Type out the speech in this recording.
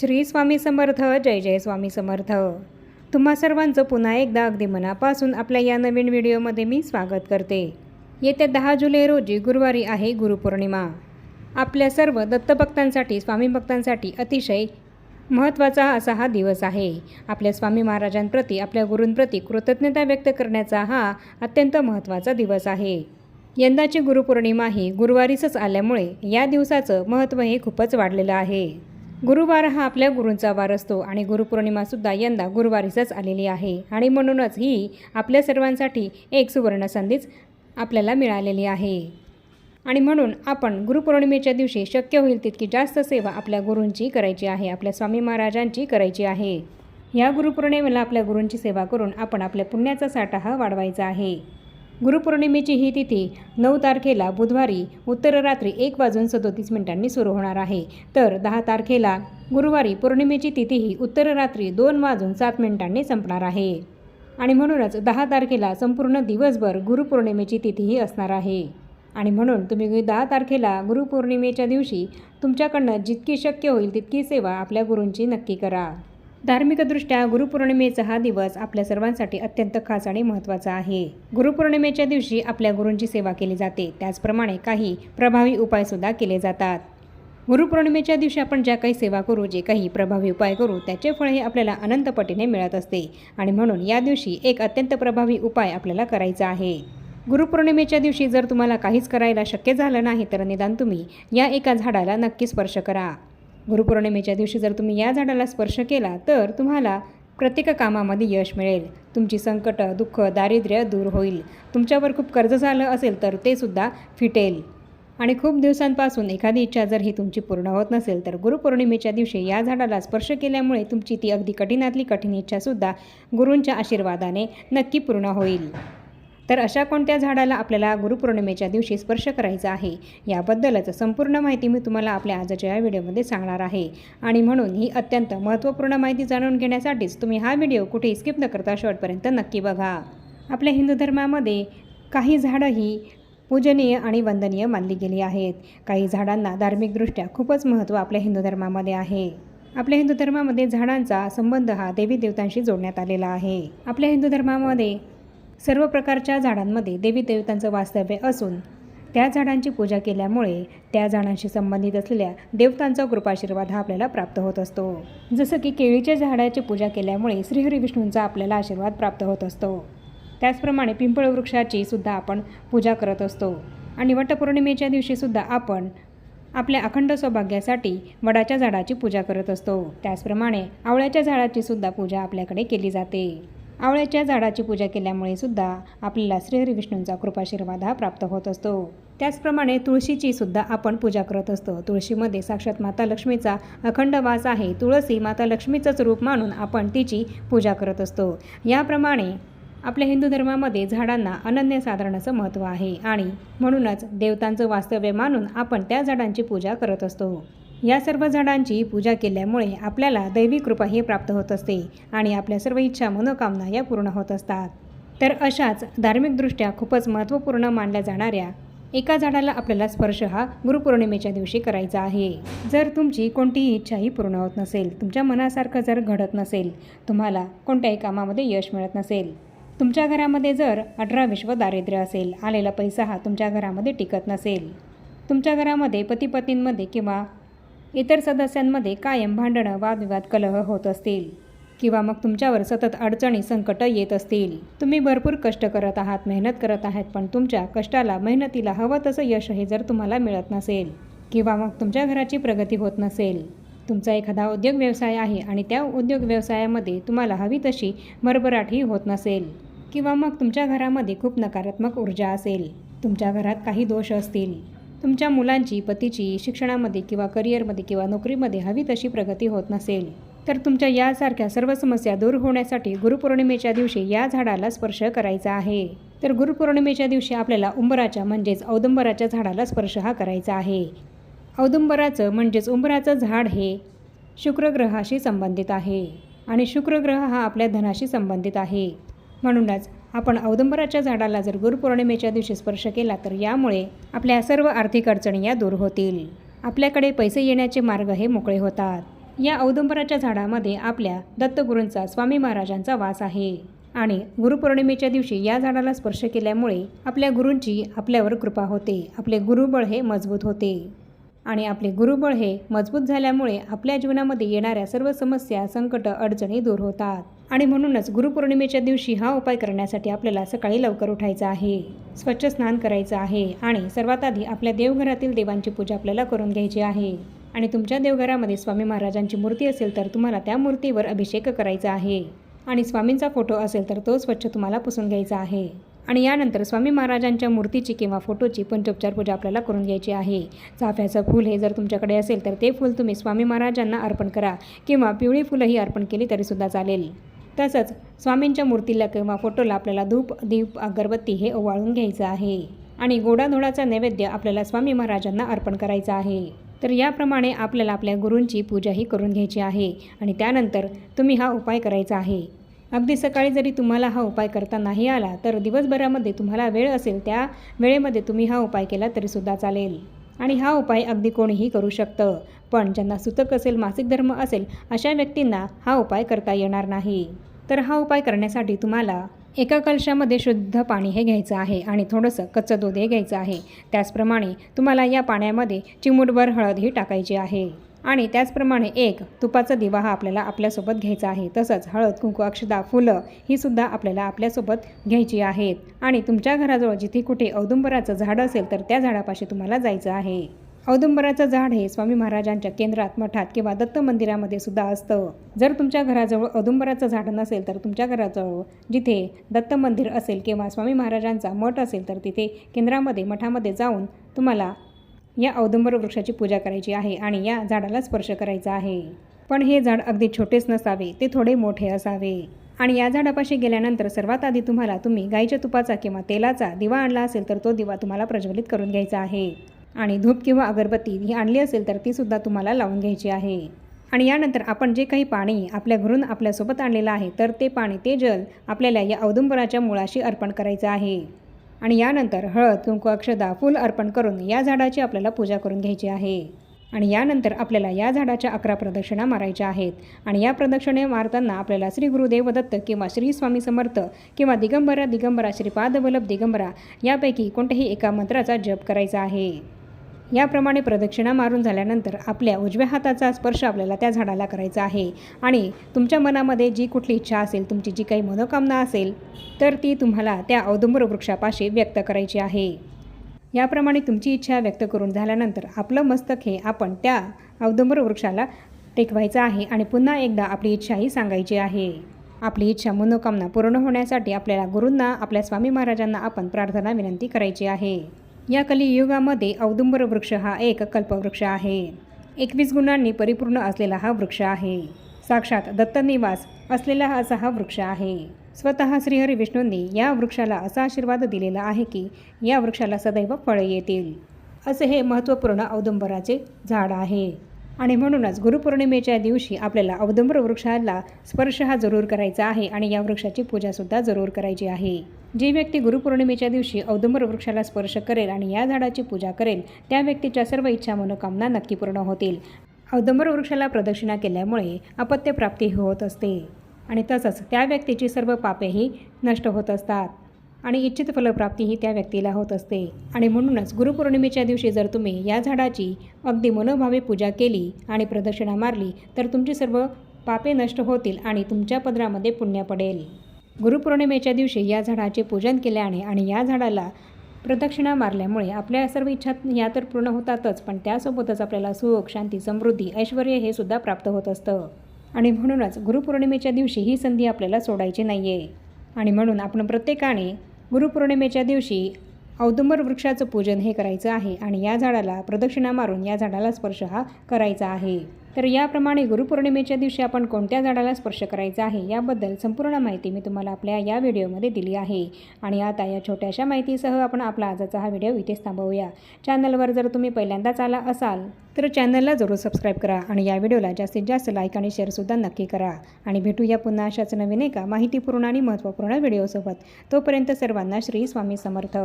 श्री स्वामी समर्थ जय जय स्वामी समर्थ. तुम्हा सर्वांचं पुन्हा एकदा अगदी मनापासून आपल्या या नवीन व्हिडिओमध्ये मी स्वागत करते. येत्या दहा जुलै रोजी गुरुवारी आहे गुरुपौर्णिमा. आपल्या सर्व दत्तभक्तांसाठी स्वामी भक्तांसाठी अतिशय महत्त्वाचा असा हा दिवस आहे. आपल्या स्वामी महाराजांप्रती आपल्या गुरूंप्रती कृतज्ञता व्यक्त करण्याचा हा अत्यंत महत्त्वाचा दिवस आहे. यंदाची गुरुपौर्णिमा ही गुरुवारीच आल्यामुळे या दिवसाचं महत्त्व हे खूपच वाढलेलं आहे. गुरुवार हा आपल्या गुरूंचा वार असतो आणि गुरुपौर्णिमासुद्धा यंदा गुरुवारीसच आलेली आहे. आणि म्हणूनच ही आपल्या सर्वांसाठी एक सुवर्ण संधीच आपल्याला मिळालेली आहे. आणि म्हणून आपण गुरुपौर्णिमेच्या दिवशी शक्य होईल तितकी जास्त सेवा आपल्या गुरूंची करायची आहे आपल्या स्वामी महाराजांची करायची आहे. या गुरुपौर्णिमेला आपल्या गुरूंची सेवा करून आपण आपल्या पुण्याचा साठा हा वाढवायचा आहे. गुरुपौर्णिमेची ही तिथी नऊ तारखेला बुधवारी उत्तर रात्री एक वाजून सदोतीस मिनिटांनी सुरू होणार आहे. तर दहा तारखेला गुरुवारी पौर्णिमेची तिथी ही उत्तर रात्री दोन वाजून सात मिनिटांनी संपणार आहे. आणि म्हणूनच दहा तारखेला संपूर्ण दिवसभर गुरुपौर्णिमेची तिथीही असणार आहे. आणि म्हणून तुम्ही दहा तारखेला गुरुपौर्णिमेच्या दिवशी तुमच्याकडनं जितकी शक्य होईल तितकी सेवा आपल्या गुरूंची नक्की करा. धार्मिकदृष्ट्या गुरुपौर्णिमेचा हा दिवस आपल्या सर्वांसाठी अत्यंत खास आणि महत्त्वाचा आहे. गुरुपौर्णिमेच्या दिवशी आपल्या गुरूंची सेवा केली जाते. त्याचप्रमाणे काही प्रभावी उपायसुद्धा केले जातात. गुरुपौर्णिमेच्या दिवशी आपण ज्या काही सेवा करू जे काही प्रभावी उपाय करू त्याचे फळ हे आपल्याला अनंत पटीने मिळत असते. आणि म्हणून या दिवशी एक अत्यंत प्रभावी उपाय आपल्याला करायचा आहे. गुरुपौर्णिमेच्या दिवशी जर तुम्हाला काहीच करायला शक्य झालं नाही तर निदान तुम्ही या एका झाडाला नक्की स्पर्श करा. गुरुपौर्णिमेच्या दिवशी जर तुम्ही या झाडाला स्पर्श केला तर तुम्हाला प्रत्येक कामामध्ये यश मिळेल. तुमची संकट दुःख दारिद्र्य दूर होईल. तुमच्यावर खूप कर्ज झालं असेल तर ते सुद्धा फिटेल. आणि खूप दिवसांपासून एखादी इच्छा जर ही तुमची पूर्ण होत नसेल तर गुरुपौर्णिमेच्या दिवशी या झाडाला स्पर्श केल्यामुळे तुमची ती अगदी कठीणातली कठीण इच्छासुद्धा गुरूंच्या आशीर्वादाने नक्की पूर्ण होईल. तर अशा कोणत्या झाडाला आपल्याला गुरुपौर्णिमेच्या दिवशी स्पर्श करायचा आहे? याबद्दलच संपूर्ण माहिती मी तुम्हाला आपल्या आजच्या या व्हिडिओमध्ये सांगणार आहे. आणि म्हणून ही अत्यंत महत्त्वपूर्ण माहिती जाणून घेण्यासाठीच तुम्ही हा व्हिडिओ कुठेही स्किप न करता शेवटपर्यंत नक्की बघा. आपल्या हिंदू धर्मामध्ये काही झाडं ही पूजनीय आणि वंदनीय मानली गेली आहेत. काही झाडांना धार्मिकदृष्ट्या खूपच महत्त्व आपल्या हिंदू धर्मामध्ये आहे. आपल्या हिंदू धर्मामध्ये झाडांचा संबंध हा देवी देवतांशी जोडण्यात आलेला आहे. आपल्या हिंदू धर्मामध्ये सर्व प्रकारच्या झाडांमध्ये देवी देवतांचं वास्तव्य असून त्या झाडांची पूजा केल्यामुळे त्या झाडांशी संबंधित असलेल्या देवतांचा कृपाशीर्वाद हा आपल्याला प्राप्त होत असतो. जसं की केळीच्या झाडाची पूजा केल्यामुळे श्रीहरी विष्णूंचा आपल्याला आशीर्वाद प्राप्त होत असतो. त्याचप्रमाणे पिंपळ वृक्षाची सुद्धा आपण पूजा करत असतो. आणि वटपौर्णिमेच्या दिवशीसुद्धा आपण आपल्या अखंड सौभाग्यासाठी वडाच्या झाडाची पूजा करत असतो. त्याचप्रमाणे आवळ्याच्या झाडाची सुद्धा पूजा आपल्याकडे केली जाते. आवळ्याच्या झाडाची पूजा केल्यामुळे सुद्धा आपल्याला श्रीहरी विष्णूंचा कृपाशीर्वाद हा प्राप्त होत असतो. त्याचप्रमाणे तुळशीची सुद्धा आपण पूजा करत असतो. तुळशीमध्ये साक्षात माता लक्ष्मीचा अखंड वास आहे. तुळसी माता लक्ष्मीचंच रूप मानून आपण तिची पूजा करत असतो. याप्रमाणे आपल्या हिंदू धर्मामध्ये झाडांना अनन्यसाधारण असं महत्त्व आहे आणि म्हणूनच देवतांचं वास्तव्य मानून आपण त्या झाडांची पूजा करत असतो. या सर्व झाडांची पूजा केल्यामुळे आपल्याला दैवी कृपा ही प्राप्त होत असते आणि आपल्या सर्व इच्छा मनोकामना या पूर्ण होत असतात. तर अशाच धार्मिकदृष्ट्या खूपच महत्त्वपूर्ण मानल्या जाणाऱ्या एका झाडाला आपल्याला स्पर्श हा गुरुपौर्णिमेच्या दिवशी करायचा आहे. जर तुमची कोणतीही इच्छाही पूर्ण होत नसेल तुमच्या मनासारखं जर घडत नसेल तुम्हाला कोणत्याही कामामध्ये यश मिळत नसेल. तुमच्या घरामध्ये जर अठरा विश्व दारिद्र्य असेल आलेला पैसा हा तुमच्या घरामध्ये टिकत नसेल. तुमच्या घरामध्ये पती पत्नींमध्ये किंवा इतर सदस्यांमध्ये कायम भांडणं वादविवाद कलह होत असतील. किंवा मग तुमच्यावर सतत अडचणी संकट येत असतील. तुम्ही भरपूर कष्ट करत आहात मेहनत करत आहात पण तुमच्या कष्टाला मेहनतीला हवं तसं यश हे जर तुम्हाला मिळत नसेल. किंवा मग तुमच्या घराची प्रगती होत नसेल. तुमचा एखादा उद्योग व्यवसाय आहे आणि त्या उद्योग व्यवसायामध्ये तुम्हाला हवी तशी भरभराटही होत नसेल. किंवा मग तुमच्या घरामध्ये खूप नकारात्मक ऊर्जा असेल. तुमच्या घरात काही दोष असतील. तुमच्या मुलांची पतीची शिक्षणामध्ये किंवा करिअरमध्ये किंवा नोकरीमध्ये हवी तशी प्रगती होत नसेल तर तुमच्या यासारख्या सर्व समस्या दूर होण्यासाठी गुरुपौर्णिमेच्या दिवशी या झाडाला स्पर्श करायचा आहे. तर गुरुपौर्णिमेच्या दिवशी आपल्याला उंबराच्या म्हणजेच औदुंबराच्या झाडाला स्पर्श हा करायचा आहे. औदुंबराचं म्हणजेच उंबराचं झाड हे शुक्रग्रहाशी संबंधित आहे आणि शुक्रग्रह हा आपल्या धनाशी संबंधित आहे. म्हणूनच आपण औदुंबराच्या झाडाला जर गुरुपौर्णिमेच्या दिवशी स्पर्श केला तर यामुळे आपल्या सर्व आर्थिक अडचणी या दूर होतील. आपल्याकडे पैसे येण्याचे मार्ग हे मोकळे होतात. या औदंबराच्या झाडामध्ये आपल्या दत्तगुरूंचा स्वामी महाराजांचा वास आहे. आणि गुरुपौर्णिमेच्या दिवशी या झाडाला स्पर्श केल्यामुळे आपल्या गुरूंची आपल्यावर कृपा होते. आपले गुरुबळ हे मजबूत होते. आणि आपले गुरुबळ हे मजबूत झाल्यामुळे आपल्या जीवनामध्ये येणाऱ्या सर्व समस्या संकट अडचणी दूर होतात. आणि म्हणूनच गुरुपौर्णिमेच्या दिवशी हा उपाय करण्यासाठी आपल्याला सकाळी लवकर उठायचं आहे. स्वच्छ स्नान करायचं आहे आणि सर्वात आधी आपल्या देवघरातील देवांची पूजा आपल्याला करून घ्यायची आहे. आणि तुमच्या देवघरामध्ये स्वामी महाराजांची मूर्ती असेल तर तुम्हाला त्या मूर्तीवर अभिषेक करायचा आहे. आणि स्वामींचा फोटो असेल तर तो स्वच्छ तुम्हाला पुसून घ्यायचा आहे. आणि यानंतर स्वामी महाराजांच्या मूर्तीची किंवा फोटोची पंचोपचार पूजा आपल्याला करून घ्यायची आहे. चाफ्याचं फूल हे जर तुमच्याकडे असेल तर ते फूल तुम्ही स्वामी महाराजांना अर्पण करा किंवा पिवळी फुलंही अर्पण केली तरीसुद्धा चालेल. तसंच स्वामींच्या मूर्तीला किंवा फोटोला आपल्याला धूप दीप अगरबत्ती हे ओवाळून घ्यायचं आहे. आणि गोडाधोडाचा नैवेद्य आपल्याला स्वामी महाराजांना अर्पण करायचा आहे. तर याप्रमाणे आपल्याला आपल्या गुरूंची पूजाही करून घ्यायची आहे आणि त्यानंतर तुम्ही हा उपाय करायचा आहे. अगदी सकाळी जरी तुम्हाला हा उपाय करता नाही आला तर दिवसभरामध्ये तुम्हाला वेळ असेल त्या वेळेमध्ये तुम्ही हा उपाय केला तरीसुद्धा चालेल. आणि हा उपाय अगदी कोणीही करू शकतं. पण ज्यांना सुतक असेल मासिक धर्म असेल अशा व्यक्तींना हा उपाय करता येणार नाही. तर हा उपाय करण्यासाठी तुम्हाला एका कलशामध्ये शुद्ध पाणी हे घ्यायचं आहे आणि थोडंसं कच्चं दूध हे घ्यायचं आहे. त्याचप्रमाणे तुम्हाला या पाण्यामध्ये चिमूटभर हळद ही टाकायची आहे. आणि त्याचप्रमाणे एक तुपाचा दिवा हा आपल्याला आपल्यासोबत घ्यायचा आहे. तसंच हळद कुंकू अक्षदा फुलं ही सुद्धा आपल्याला आपल्यासोबत घ्यायची आहेत. आणि तुमच्या घराजवळ जिथे कुठे औदुंबराचं झाड असेल तर त्या झाडापाशी तुम्हाला जायचं आहे. औदुंबराचं झाड हे स्वामी महाराजांच्या केंद्रात मठात किंवा दत्त मंदिरामध्ये सुद्धा असतं. जर तुमच्या घराजवळ औदुंबराचं झाड नसेल तर तुमच्या घराजवळ जिथे दत्त मंदिर असेल किंवा स्वामी महाराजांचा मठ असेल तर तिथे केंद्रामध्ये मठामध्ये जाऊन तुम्हाला या औदुंबर वृक्षाची पूजा करायची आहे आणि या झाडाला स्पर्श करायचा आहे. पण हे झाड अगदी छोटेच नसावे ते थोडे मोठे असावे. आणि या झाडापाशी गेल्यानंतर सर्वात आधी तुम्हाला तुम्ही गाईच्या तुपाचा किंवा तेलाचा दिवा आणला असेल तर तो दिवा तुम्हाला प्रज्वलित करून घ्यायचा आहे. आणि धूप किंवा अगरबत्ती ही आणली असेल तर तीसुद्धा तुम्हाला लावून घ्यायची आहे. आणि यानंतर आपण जे काही पाणी आपल्या घरून आपल्यासोबत आणलेलं आहे तर ते पाणी ते जल आपल्याला या औदुंबराच्या मुळाशी अर्पण करायचं आहे. आणि यानंतर हळद कुंकू अक्षदा फूल अर्पण करून या झाडाची आपल्याला पूजा करून घ्यायची आहे. आणि यानंतर आपल्याला या झाडाच्या अकरा प्रदक्षिणा मारायच्या आहेत. आणि या प्रदक्षिणे मारताना आपल्याला श्री गुरुदेव दत्त किंवा श्री स्वामी समर्थ किंवा दिगंबरा दिगंबरा श्रीपाद वल्लभ दिगंबरा यापैकी कोणत्याही एका मंत्राचा जप करायचा आहे. याप्रमाणे प्रदक्षिणा मारून झाल्यानंतर आपल्या उजव्या हाताचा स्पर्श आपल्याला त्या झाडाला करायचा आहे. आणि तुमच्या मनामध्ये जी कुठली इच्छा असेल तुमची जी काही मनोकामना असेल तर ती तुम्हाला त्या औदुंबर वृक्षापाशी व्यक्त करायची आहे. याप्रमाणे तुमची इच्छा व्यक्त करून झाल्यानंतर आपलं मस्तक हे आपण त्या औदुंबर वृक्षाला टेकवायचं आहे आणि पुन्हा एकदा आपली इच्छाही सांगायची आहे. आपली इच्छा मनोकामना पूर्ण होण्यासाठी आपल्याला गुरूंना आपल्या स्वामी महाराजांना आपण प्रार्थना विनंती करायची आहे. या कलियुगामध्ये औदुंबर वृक्ष हा एक कल्पवृक्ष आहे. एकवीस गुणांनी परिपूर्ण असलेला हा वृक्ष आहे. साक्षात दत्तनिवास असलेला हा असा हा वृक्ष आहे. स्वतः श्रीहरी विष्णूंनी या वृक्षाला असा आशीर्वाद दिलेला आहे की या वृक्षाला सदैव फळे येतील. असे हे महत्त्वपूर्ण औदुंबराचे झाड आहे. आणि म्हणूनच गुरुपौर्णिमेच्या दिवशी आपल्याला औदुंबर वृक्षाला स्पर्श हा जरूर करायचा आहे आणि या वृक्षाची पूजासुद्धा जरूर करायची आहे. जी व्यक्ती गुरुपौर्णिमेच्या दिवशी औदुंबर वृक्षाला स्पर्श करेल आणि या झाडाची पूजा करेल त्या व्यक्तीच्या सर्व इच्छा मनोकामना नक्की पूर्ण होतील. औदुंबर वृक्षाला प्रदक्षिणा केल्यामुळे अपत्यप्राप्ती होत असते आणि तसंच त्या व्यक्तीची सर्व पापेही नष्ट होत असतात. आणि इच्छित फलप्राप्ती ही त्या व्यक्तीला होत असते. आणि म्हणूनच गुरुपौर्णिमेच्या दिवशी जर तुम्ही या झाडाची अगदी मनोभावे पूजा केली आणि प्रदक्षिणा मारली तर तुमची सर्व पापे नष्ट होतील आणि तुमच्या पदरामध्ये पुण्य पडेल. गुरुपौर्णिमेच्या दिवशी या झाडाचे पूजन केल्याने आणि या झाडाला प्रदक्षिणा मारल्यामुळे आपल्या सर्व इच्छा या तर पूर्ण होतातच पण त्यासोबतच आपल्याला सुख शांती समृद्धी ऐश्वर हे सुद्धा प्राप्त होत असतं. आणि म्हणूनच गुरुपौर्णिमेच्या दिवशी ही संधी आपल्याला सोडायची नाही आहे आणि म्हणून आपण प्रत्येकाने गुरुपौर्णिमेच्या दिवशी औदुंबर वृक्षाचं पूजन हे करायचं आहे आणि या झाडाला प्रदक्षिणा मारून या झाडाला स्पर्श हा करायचा आहे. तर याप्रमाणे गुरुपौर्णिमेच्या दिवशी आपण कोणत्या झाडाला स्पर्श करायचा आहे याबद्दल संपूर्ण माहिती मी तुम्हाला आपल्या या व्हिडिओमध्ये दिली आहे. आणि आता या छोट्याशा माहितीसह आपण आपला आजचा हा व्हिडिओ इथेच थांबवूया. चॅनलवर जर तुम्ही पहिल्यांदाच आला असाल तर चॅनलला जरूर सबस्क्राईब करा आणि या व्हिडिओला जास्तीत जास्त लाईक आणि शेअरसुद्धा नक्की करा. आणि भेटूया पुन्हा अशाच नवीन एका माहितीपूर्ण आणि महत्त्वपूर्ण व्हिडिओसोबत. तोपर्यंत सर्वांना श्री स्वामी समर्थ.